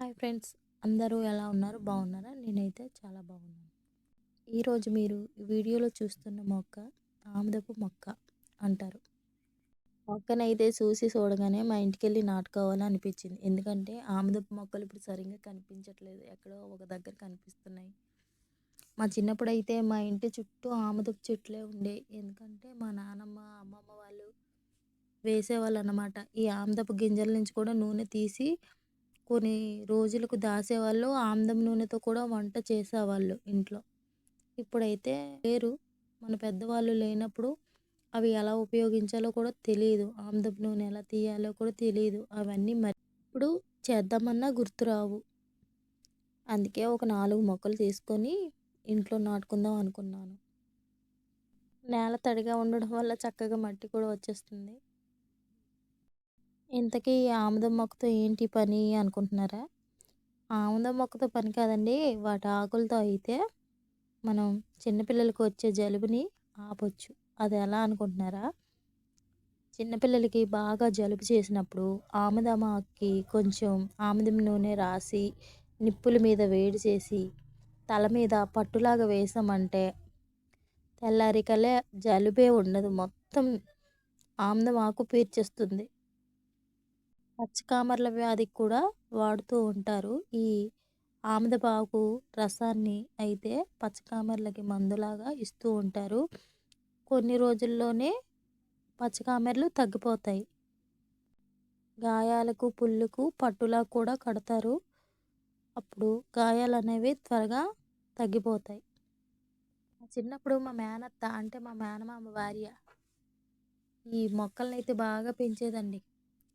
Hi friends. అందరూ ఎలా ఉన్నారు? బాగున్నారా? నేనైతే చాలా బాగున్నాను. ఈరోజు మీరు వీడియోలో చూస్తున్న మొక్క ఆముదపు మొక్క అంటారు. మొక్కనైతే చూసి చూడగానే మా ఇంటికి వెళ్ళి నాటుకోవాలని అనిపించింది. ఎందుకంటే ఆముదపు మొక్కలు ఇప్పుడు సరిగ్గా కనిపించట్లేదు. ఎక్కడో ఒక దగ్గర కనిపిస్తున్నాయి. మా చిన్నప్పుడు అయితే మా ఇంటి చుట్టూ ఆముదపు చెట్లే ఉండే. ఎందుకంటే మా నానమ్మ అమ్మమ్మ వాళ్ళు వేసేవాళ్ళు అన్నమాట. ఈ ఆముదపు గింజల నుంచి కూడా నూనె తీసి కొన్ని రోజులకు దాసేవాళ్ళు ఆముదం నూనెతో కూడా వంట చేసేవాళ్ళు ఇంట్లో. ఇప్పుడైతే లేరు. మన పెద్దవాళ్ళు లేనప్పుడు అవి ఎలా ఉపయోగించాలో కూడా తెలియదు ఆముదం నూనె ఎలా తీయాలో కూడా తెలియదు అవన్నీ మరి ఇప్పుడు చేద్దామన్నా గుర్తురావు అందుకే ఒక నాలుగు మొక్కలు తీసుకొని ఇంట్లో నాటుకుందాం అనుకున్నాను. నేల తడిగా ఉండడం వల్ల చక్కగా మట్టి కూడా వచ్చేస్తుంది. ఇంతకీ ఆముదం మొక్కతో ఏంటి పని అనుకుంటున్నారా? ఆముదం మొక్కతో పని కాదండి. వాటి ఆకులతో అయితే మనం చిన్నపిల్లలకు వచ్చే జలుబుని ఆపొచ్చు. అది ఎలా అనుకుంటున్నారా? చిన్నపిల్లలకి బాగా జలుబు చేసినప్పుడు ఆముదం ఆకుకి కొంచెం ఆముదం నూనె రాసి నిప్పుల మీద వేడి చేసి తల మీద పట్టులాగా వేసామంటే తెల్లారికలే జలుబే ఉండదు. మొత్తం ఆముదం ఆకు పీర్చేస్తుంది. పచ్చకామర్ల వ్యాధికి కూడా వాడుతూ ఉంటారు. ఈ ఆమదపాకు రసాన్ని అయితే పచ్చకామెర్లకి మందులాగా ఇస్తూ ఉంటారు. కొన్ని రోజుల్లోనే పచ్చకామెర్లు తగ్గిపోతాయి. గాయాలకు పుల్లుకు పట్టులా కూడా కడతారు. అప్పుడు గాయాలు అనేవి త్వరగా తగ్గిపోతాయి. చిన్నప్పుడు మా మేనత్త అంటే మా మేనమామ భార్య ఈ మొక్కల్ని అయితే బాగా పెంచేదండి.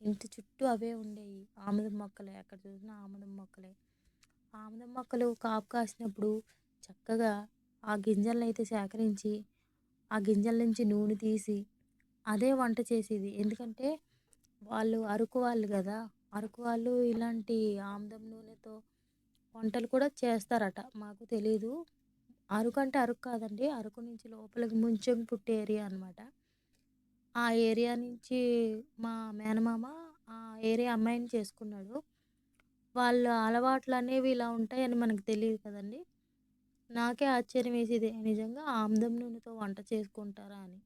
ఇంటి చుట్టూ అవే ఉండేవి ఆముదం మొక్కలే ఎక్కడ చూసినా ఆముదం మొక్కలే. ఆముదం మొక్కలు కాపు కాసినప్పుడు చక్కగా ఆ గింజలను అయితే సేకరించి ఆ గింజల నుంచి నూనె తీసి అదే వంట చేసేది. ఎందుకంటే వాళ్ళు అరకు వాళ్ళు కదా అరకు వాళ్ళు ఇలాంటి ఆముదం నూనెతో వంటలు కూడా చేస్తారట. మాకు తెలీదు. అరకు అంటే అరకు కాదండి అరకు నుంచి లోపలికి ముంచెం పుట్టే ఏరియా అనమాట ఆ ఏరియా నుంచి మా మేనమామ ఆ ఏరియా అమ్మాయిని చేసుకున్నాడు. వాళ్ళ అలవాట్లు అనేవి ఇలా ఉంటాయని మనకు తెలియదు కదండి. నాకే ఆశ్చర్యం వేసేది నిజంగా ఆముదం నూనెతో వంట చేసుకుంటారా అని.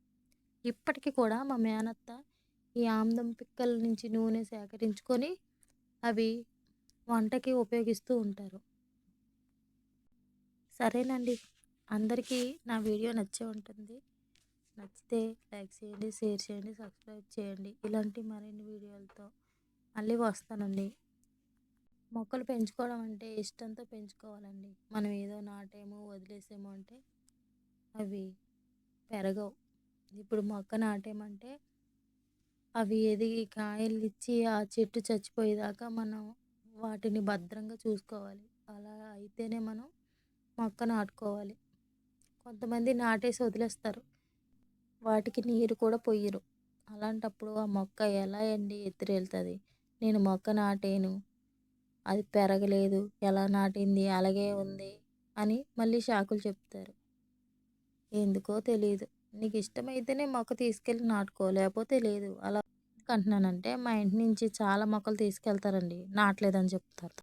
ఇప్పటికీ కూడా మా మేనత్త ఈ ఆముదం పిక్కల నుంచి నూనె సేకరించుకొని అవి వంటకి ఉపయోగిస్తూ ఉంటారు. సరేనండి. అందరికీ నా వీడియో నచ్చే ఉంటుంది. నచ్చితే లైక్ చేయండి షేర్ చేయండి సబ్స్క్రైబ్ చేయండి. ఇలాంటి మరిన్ని వీడియోలతో మళ్ళీ వస్తానండి. మొక్కలు పెంచుకోవడం అంటే ఇష్టంతో పెంచుకోవాలండి. మనం ఏదో నాటేమో వదిలేసేమో అంటే అవి పెరగవు. ఇప్పుడు మొక్క నాటేమంటే అవి ఎదిగి కాయలు ఇచ్చి ఆ చెట్టు చచ్చిపోయేదాకా మనం వాటిని భద్రంగా చూసుకోవాలి. అలా అయితేనే మనం మొక్క నాటుకోవాలి. కొంతమంది నాటేసి వదిలేస్తారు. వాటికి నీరు కూడా పొయ్యరు. అలాంటప్పుడు ఆ మొక్క ఎలా ఎండి ఎత్తురెళ్తుంది నేను మొక్క నాటాను. అది పెరగలేదు. ఎలా నాటింది? అలాగే ఉంది అని మళ్ళీ షాకులు చెప్తారు. ఎందుకో తెలియదు నీకు ఇష్టమైతేనే మొక్క తీసుకెళ్ళి నాటుకో లేకపోతే లేదు. అలా అంటున్నానంటే మా ఇంటి నుంచి చాలా మొక్కలు తీసుకెళ్తారండి. నాటలేదని చెప్తారు.